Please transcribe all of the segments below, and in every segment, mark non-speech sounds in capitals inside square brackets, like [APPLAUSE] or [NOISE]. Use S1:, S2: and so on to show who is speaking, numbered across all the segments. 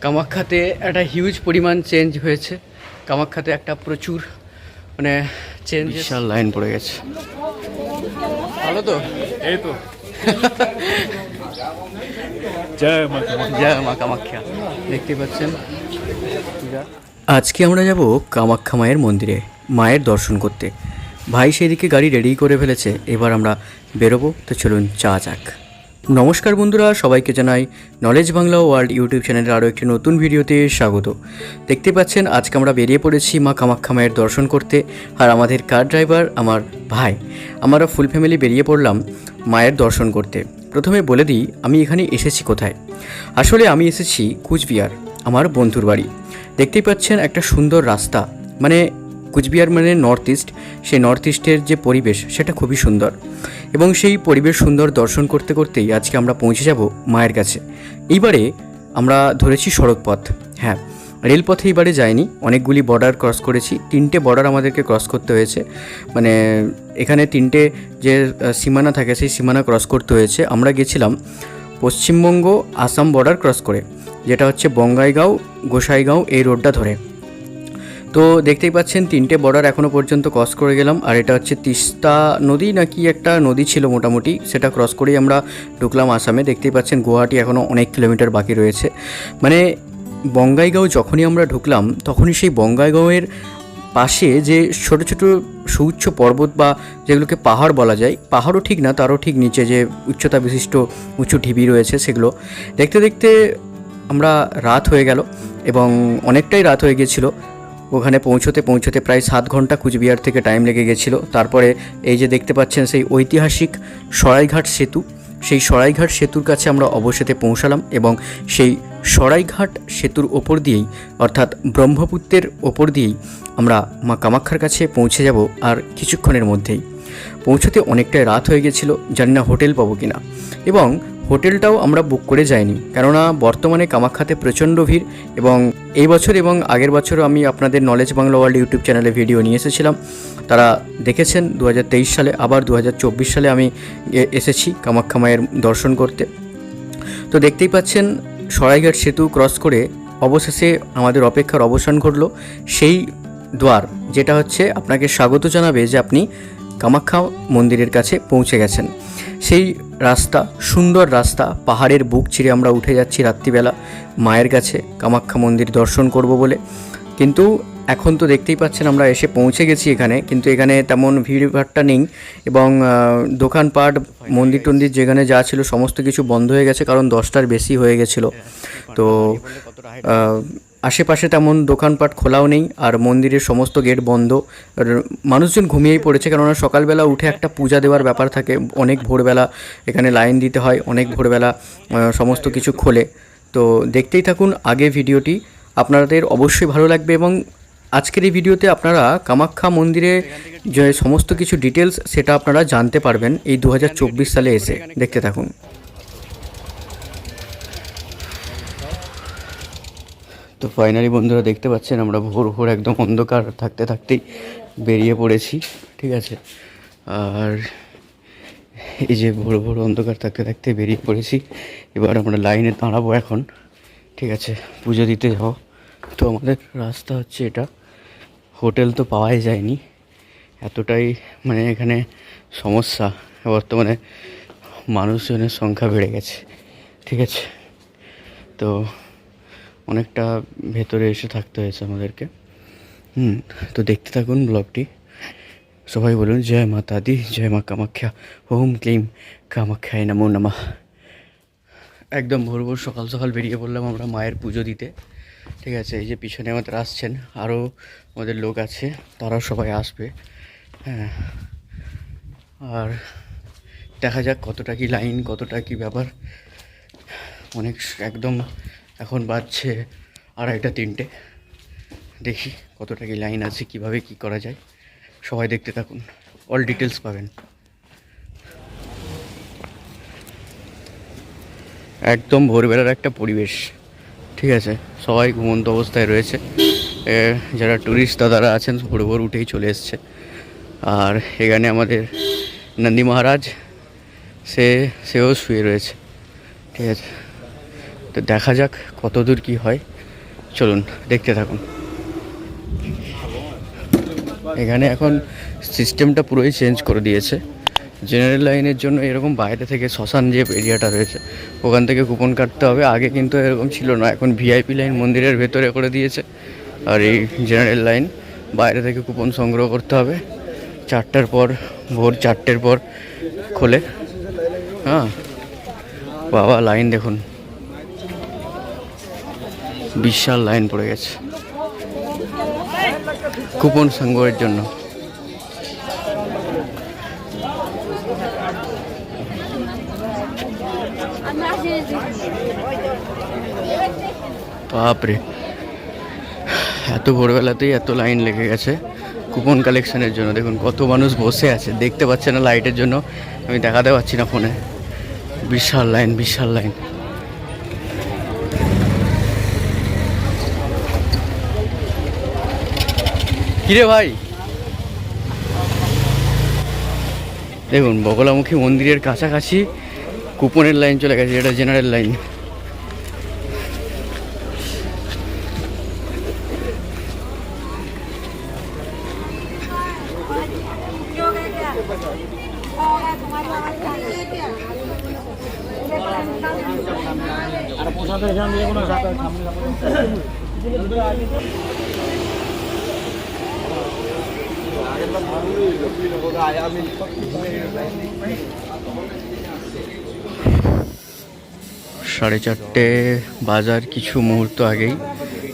S1: কামাখ্যাতে একটা হিউজ পরিমাণ চেঞ্জ হয়েছে। কামাখ্যাতে একটা প্রচুর মানে চেঞ্জ বিশাল লাইন পড়ে গেছে। ভালো তো?
S2: এই তো। [LAUGHS] জয় মা কামাখ্যা।
S1: জয় মা কামাখ্যা। দেখতে পাচ্ছেন? আজকে আমরা যাব কামাখ্যা মায়ের মন্দিরে মায়ের দর্শন করতে। ভাই সেদিকে গাড়ি রেডি করে ফেলেছে এবার আমরা বেরোবো তো চলুন চা যাক। নমস্কার বন্ধুরা, সবাইকে জানাই নলেজ বাংলা ওয়ার্ল্ড ইউটিউব চ্যানেলের আরও একটি নতুন ভিডিওতে স্বাগত। দেখতে পাচ্ছেন, আজকে আমরা বেরিয়ে পড়েছি মা কামাখ্যা মায়ের দর্শন করতে। আর আমাদের কার ড্রাইভার আমার ভাই। আমরা ফুল ফ্যামিলি বেরিয়ে পড়লাম মায়ের দর্শন করতে। প্রথমে বলে দিই, আমি এখানে এসেছি কোথায়? আসলে আমি এসেছি কুচবিহার, আমার বন্ধুর বাড়ি। দেখতেই পাচ্ছেন একটা সুন্দর রাস্তা। মানে কুচবিহার মানে নর্থ ইস্ট সেই নর্থ ইস্টের যে পরিবেশ, সেটা খুবই সুন্দর। এবং সেই পরিবেশ সুন্দর দর্শন করতে করতেই আজকে আমরা পৌঁছে যাব মায়ের কাছে। এইবারে আমরা ধরেছি সড়ক পথ হ্যাঁ রেলপথে এইবারে যায়নি অনেকগুলি বর্ডার ক্রস করেছি। তিনটে বর্ডার আমাদেরকে ক্রস করতে হয়েছে। মানে এখানে তিনটে যে সীমানা থাকে, সেই সীমানা ক্রস করতে হয়েছে। আমরা গেছিলাম পশ্চিমবঙ্গ আসাম বর্ডার ক্রস করে, যেটা হচ্ছে বঙ্গাইগাঁও গোসাইগাঁও এই রোডটা ধরে। তো দেখতেই পাচ্ছেন, তিনটে বর্ডার এখনও পর্যন্ত ক্রস করে গেলাম। আর এটা হচ্ছে তিস্তা নদী নাকি একটা নদী ছিল মোটামুটি, সেটা ক্রস করেই আমরা ঢুকলাম আসামে। দেখতেই পাচ্ছেন, গুয়াহাটি এখনও অনেক কিলোমিটার বাকি রয়েছে। মানে বঙ্গাইগাঁও যখনই আমরা ঢুকলাম, তখনই সেই বঙ্গাইগাঁওয়ের পাশে যে ছোট ছোট সুউচ্চ পর্বত বা যেগুলোকে পাহাড় বলা যায়, পাহাড়ও ঠিক না, তারও ঠিক নিচে যে উচ্চতা বিশিষ্ট উঁচু ঢিবি রয়েছে সেগুলো। দেখতে দেখতে আমরা রাত হয়ে গেল এবং অনেকটাই রাত হয়ে গিয়েছিল। ওখানে পৌঁছতে পৌঁছতে প্রায় সাত ঘণ্টা কুচবিহার থেকে টাইম লেগে গেছিল। তারপরে এই যে দেখতে পাচ্ছেন সেই ঐতিহাসিক সরাইঘাট সেতু, সেই সরাইঘাট সেতুর কাছে আমরা অবশেষে পৌঁছালাম এবং সেই সরাইঘাট সেতুর ওপর দিয়েই, অর্থাৎ ব্রহ্মপুত্রের ওপর দিয়েই আমরা মা কামাখ্যার কাছে পৌঁছে যাব আর কিছুক্ষণের মধ্যেই। পৌঁছতে অনেকটাই রাত হয়ে গেছিল, জানি না হোটেল পাবো কিনা। এবং হোটেলটাও আমরা বুক করে যাইনি। কেননা বর্তমানে কামাখ্যাতে প্রচণ্ড ভিড় এবং এই বছর এবং আগের বছরও আমি আপনাদের নলেজ বাংলা ওয়ার্ল্ড ইউটিউব চ্যানেলে ভিডিও নিয়ে এসেছিলাম। তারা দেখেছেন দু হাজার তেইশ সালে, আবার দু হাজার চব্বিশ সালে আমি এসেছি কামাখ্যা মায়ের দর্শন করতে। তো দেখতেই পাচ্ছেন, সরাইঘাট সেতু ক্রস করে অবশেষে আমাদের অপেক্ষার অবসান ঘটল। সেই দ্বার যেটা হচ্ছে, আপনাকে স্বাগত জানাবে যে আপনি কামাখ্যা মন্দিরের কাছে পৌঁছে গেছেন। সেই রাস্তা, সুন্দর রাস্তা, পাহাড়ের বুক চিরে আমরা উঠে যাচ্ছি রাত্রিবেলা। মায়ের কাছে কামাখ্যা মন্দির দর্শন করব বলে। কিন্তু এখন তো দেখতেই পাচ্ছেন আমরা এসে পৌঁছে গেছি এখানে। কিন্তু এখানে তেমন ভিড়ভাট্টা নেই এবং দোকানপাট, মন্দির টন্দির যেখানে যা ছিল সমস্ত কিছু বন্ধ হয়ে গেছে কারণ দশটার বেশি হয়ে গেছিল। তো আশেপাশে তেমন দোকানপাট খোলাও নেই, আর মন্দিরের সমস্ত গেট বন্ধ। মানুষজন ঘুমিয়েই পড়েছে, কেননা সকালবেলা উঠে একটা পূজা দেওয়ার ব্যাপার থাকে। অনেক ভোরবেলা এখানে লাইন দিতে হয়, অনেক ভোরবেলা সমস্ত কিছু খোলে। তো দেখতেই থাকুন আগে ভিডিওটি। আপনাদের অবশ্যই ভালো লাগবে এবং আজকের এই ভিডিওতে আপনারা কামাখ্যা মন্দিরে যে সমস্ত কিছু ডিটেলস সেটা আপনারা জানতে পারবেন এই দু হাজার চব্বিশ সালে এসে। দেখতে থাকুন। তো ফাইনালি বন্ধুরা দেখতে পাচ্ছেন, আমরা ভোর ভোর একদম অন্ধকার থাকতে থাকতেই বেরিয়ে পড়েছি, ঠিক আছে? আর এই যে ভোর ভোর অন্ধকার থাকতে থাকতে বেরিয়ে পড়েছি, এবার আমরা লাইনে দাঁড়াবো এখন, ঠিক আছে? পুজো দিতে যাব। তো আমাদের রাস্তা হচ্ছে এটা, হোটেল তো পাওয়াই যায়নি, এতটাই মানে এখানে সমস্যা, বর্তমানে মানুষজনের সংখ্যা বেড়ে গেছে, ঠিক আছে? তো অনেকটা ভেতরে এসে থাকতে হয়েছে আমাদেরকে। হুম, তো দেখতে থাকুন ব্লগটি। সবাই বলুন, জয় মাতা দি জয় মা কামাখ্যা হোম ক্লিম কামাখ্যায় নমো নমঃ। একদম ভোর ভোর সকাল সকাল বেরিয়ে পড়লাম আমরা মায়ের পুজো দিতে। ঠিক আছে, এই যে পিছনে আমাদের আসছেন আরও আমাদের লোক আছে, তারাও সবাই আসবে। হ্যাঁ আর দেখা যাক কতটা কি লাইন, কতটা কি ব্যাপার। অনেক একদম এখন বাজছে আড়াইটা তিনটে। দেখি কতটা কি লাইন আছে, কীভাবে কি করা যায়। সবাই দেখতে থাকুন অল ডিটেলস পাবেন। একদম ভোরবেলার একটা পরিবেশ। ঠিক আছে, সবাই ঘুমন্ত অবস্থায় রয়েছে। যারা ট্যুরিস্ট দাদারা আছেন, ভোর ভোর উঠেই চলে এসছে। আর এখানে আমাদের নন্দী মহারাজ, সে, সেও শুয়ে রয়েছে। ঠিক আছে। তো দেখা যাক কত দূর কী হয়। চলুন, দেখতে থাকুন। এখানে এখন সিস্টেমটা পুরোই চেঞ্জ করে দিয়েছে। জেনারেল লাইনের জন্য এরকম বাইরে থেকে শ্মশান যে এরিয়াটা রয়েছে, ওখান থেকে কুপন কাটতে হবে। আগে কিন্তু এরকম ছিল না, এখন ভিআইপি লাইন মন্দিরের ভেতরে করে দিয়েছে। আর এই জেনারেল লাইন বাইরে থেকে কুপন সংগ্রহ করতে হবে। চারটার পর, ভোর চারটের পর খোলে। হ্যাঁ বাবা, লাইন দেখুন। বিশাল লাইন পড়ে গেছে। কুপন সংগ্রহের জন্য। বাপরে। এত ভোরবেলাতেই এত লাইন লেগে গেছে কুপন কালেকশনের জন্য। দেখুন, কত মানুষ বসে আছে, দেখতে পাচ্ছে না লাইটের জন্য। আমি দেখাতে পাচ্ছি না ফোনে। বিশাল লাইন বিশাল লাইন। কিরে ভাই? দেখুন বগলামুখী মন্দিরের কাছাকাছি কুপনের লাইন চলে গেছে এটা জেনারেল লাইন সাড়ে চারটে বাজার কিছু মুহূর্ত আগেই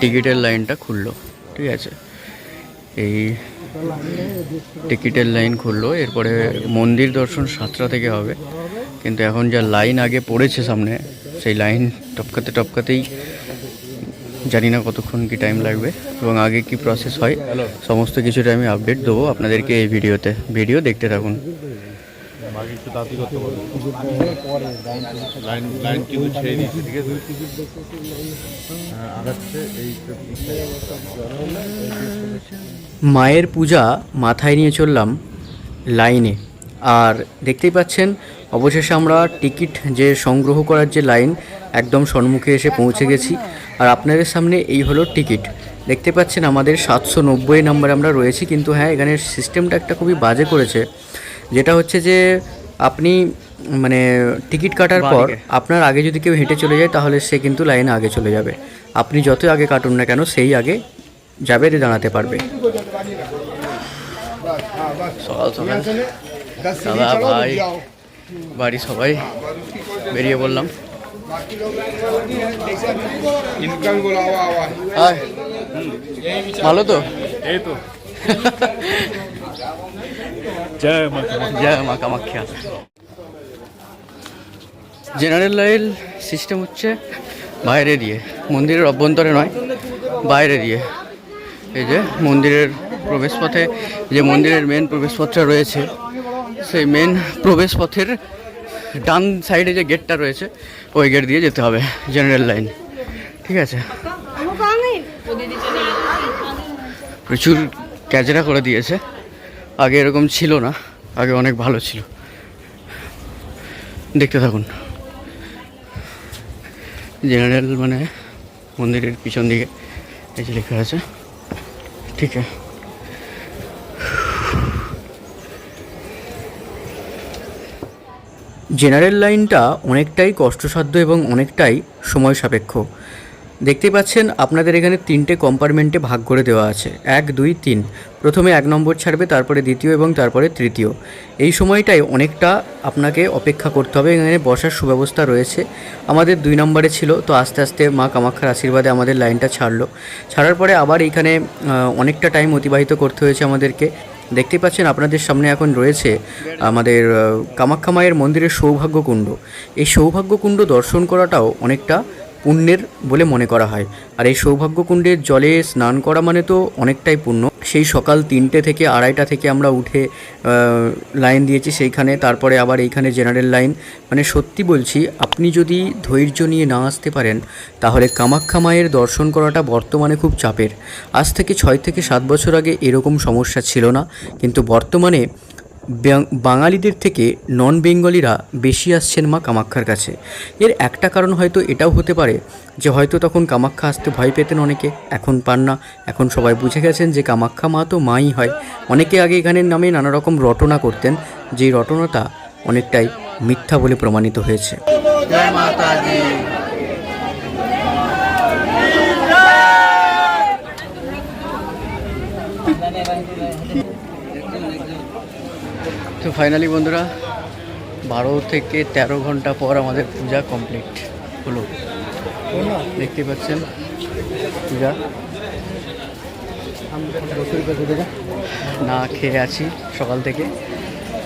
S1: টিকিটের লাইনটা খুললো, ঠিক আছে? এই টিকিটের লাইন খুললো, এরপরে মন্দির দর্শন সাতটা থেকে হবে, কিন্তু এখন যা লাইন আগে পড়েছে সামনে, সেই লাইন টপকাতে টপকাতেই জানি না কতক্ষণ কি টাইম লাগবে এবং আগে কি প্রসেস হয়, সমস্ত কিছুটা আমি আপডেট দেবো আপনাদেরকে এই ভিডিওতে। ভিডিও দেখতে থাকুন। মায়ের পূজা মাথায় নিয়ে চললাম লাইনে। আর দেখতেই পাচ্ছেন অবশেষে আমরা টিকিট যে সংগ্রহ করার যে লাইন একদম সম্মুখে এসে পৌঁছে গেছি। আর আপনাদের সামনে এই হলো টিকিট। দেখতে পাচ্ছেন আমাদের সাতশো নব্বই নাম্বার আমরা রয়েছি কিন্তু হ্যাঁ এখানে সিস্টেমটা একটা খুবই বাজে করেছে। যেটা হচ্ছে যে আপনি মানে টিকিট কাটার পর আপনার আগে যদি কেউ হেঁটে চলে যায় তাহলে সে কিন্তু লাইনে আগে চলে যাবে। আপনি যত আগে কাটুন না কেন সেই আগে যাবে দাঁড়াতে পারবে। সকাল সকাল দাদা ভাই বাড়ি সবাই বেরিয়ে বললাম হায়। ভালো তো?
S2: এই তো। জয় মা কামাখ্যা।
S1: জয় মা কামাখ্যা। জেনারেল লাইন সিস্টেম হচ্ছে বাইরে দিয়ে মন্দিরের অভ্যন্তরে নয় বাইরে দিয়ে। এই যে মন্দিরের প্রবেশপথে যে মন্দিরের মেন প্রবেশপথটা রয়েছে সেই মেন প্রবেশপথের ডান সাইডে যে গেটটা রয়েছে, ওই গেট দিয়ে যেতে হবে জেনারেল লাইন ঠিক আছে? প্রচুর ক্যাচরা করে দিয়েছে। আগে এরকম ছিল না, আগে অনেক ভালো ছিল। দেখতে থাকুন। জেনারেল মানে মন্দিরের পিছন দিকে এই যে লেখা আছে। ঠিক আছে। জেনারেল লাইনটা অনেকটাই কষ্টসাধ্য এবং অনেকটাই সময় সাপেক্ষ দেখতেই পাচ্ছেন, আপনাদের এখানে তিনটে কম্পার্টমেন্টে ভাগ করে দেওয়া আছে। এক, দুই, তিন। প্রথমে এক নম্বর ছাড়বে, তারপরে দ্বিতীয় এবং তারপরে তৃতীয়। এই সময়টায় অনেকটা আপনাকে অপেক্ষা করতে হবে। এখানে বসার সুব্যবস্থা রয়েছে। আমাদের দুই নম্বরে ছিল, তো আস্তে আস্তে মা কামাখ্যার আশীর্বাদে আমাদের লাইনটা ছাড়লো। ছাড়ার পরে আবার এইখানে অনেকটা টাইম অতিবাহিত করতে হয়েছে আমাদেরকে। দেখতেই পাচ্ছেন আপনাদের সামনে এখন রয়েছে আমাদের আহ, কামাখ্যা মায়ের মন্দিরের সৌভাগ্যকুণ্ড। এই সৌভাগ্যকুণ্ড দর্শন করাটাও অনেকটা পুণ্যের বলে মনে করা হয়। আর এই সৌভাগ্যকুণ্ডের জলে স্নান করা মানে তো অনেকটাই পুণ্য। সেই সকাল তিনটে থেকে আড়াইটা থেকে আমরা উঠে লাইন দিয়েছি সেইখানে। তারপরে আবার এইখানে জেনারেল লাইন মানে সত্যি বলছি, আপনি যদি ধৈর্য নিয়ে না আসতে পারেন, তাহলে কামাখ্যা মায়ের দর্শন করাটা বর্তমানে খুব চাপের। আজ থেকে ছয় থেকে সাত বছর আগে এরকম সমস্যা ছিল না, কিন্তু বর্তমানে
S2: বাঙালিদের থেকে নন বেঙ্গলিরা বেশি আসছেন মা কামাক্ষার কাছে। এর একটা কারণ হয়তো এটাও হতে পারে যে হয়তো তখন কামাক্ষা আসতে ভয় পেতেন অনেকে, এখন পান না। এখন সবাই বুঝে গেছেন যে কামাক্ষা মা তো মাই হয়। অনেকে আগে এখানের নামে নানা রকম রটনা করতেন যেই রটনাটা অনেকটাই মিথ্যা বলে প্রমাণিত হয়েছে। তো ফাইনালি বন্ধুরা, বারো থেকে তেরো ঘণ্টা পর আমাদের পূজা কমপ্লিট হলো। দেখতে পাচ্ছেন পূজা। না খেয়ে আছি সকাল থেকে।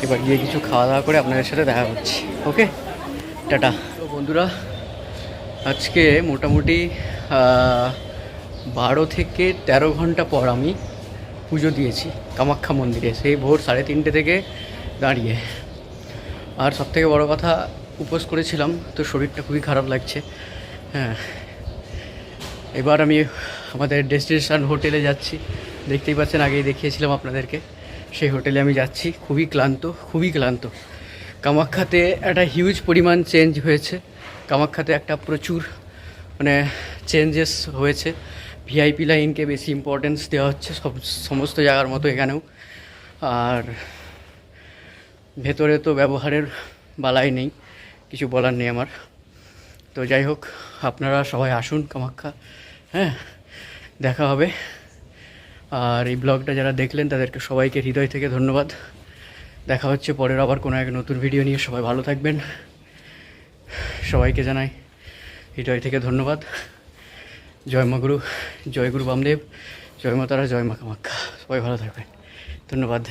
S2: এবার গিয়ে কিছু খাওয়া দাওয়া করে আপনাদের সাথে দেখা করছি ওকে টাটা। বন্ধুরা, আজকে মোটামুটি বারো থেকে তেরো ঘণ্টা পর আমি পুজো দিয়েছি কামাখ্যা মন্দিরে। সেই ভোর সাড়ে তিনটে থেকে দাঁড়িয়ে। আর সবথেকে বড় কথা, উপোস করেছিলাম, তো শরীরটা খুবই খারাপ লাগছে। হ্যাঁ। এবার আমি আমাদের ডেস্টিনেশন হোটেলে যাচ্ছি। দেখতেই পাচ্ছেন, আগেই দেখিয়েছিলাম আপনাদেরকে। সেই হোটেলে আমি যাচ্ছি। খুবই ক্লান্ত খুবই ক্লান্ত। কামাখ্যাতে একটা হিউজ পরিমাণ চেঞ্জ হয়েছে। কামাখ্যাতে একটা প্রচুর মানে চেঞ্জেস হয়েছে। ভিআইপি লাইনকে বেশি ইম্পর্টেন্স দেওয়া হচ্ছে সব, সমস্ত জায়গার মতো এখানেও। আর ভেতরে তো ব্যবহারের বালাই নেই, কিছু বলার নেই আমার। তো যাই হোক, আপনারা সবাই আসুন কামাখ্যা হ্যাঁ দেখা হবে। আর এই ব্লগটা যারা দেখলেন, তাদেরকে সবাইকে হৃদয় থেকে ধন্যবাদ। দেখা হচ্ছে পরের আবার কোনো এক নতুন ভিডিও নিয়ে। সবাই ভালো থাকবেন। সবাইকে জানাই হৃদয় থেকে ধন্যবাদ। জয় মা গুরু, জয় গুরু বামদেব, জয় মা তারা, জয় মা কামাখ্যা। সবাই ভালো থাকবেন। ধন্যবাদ।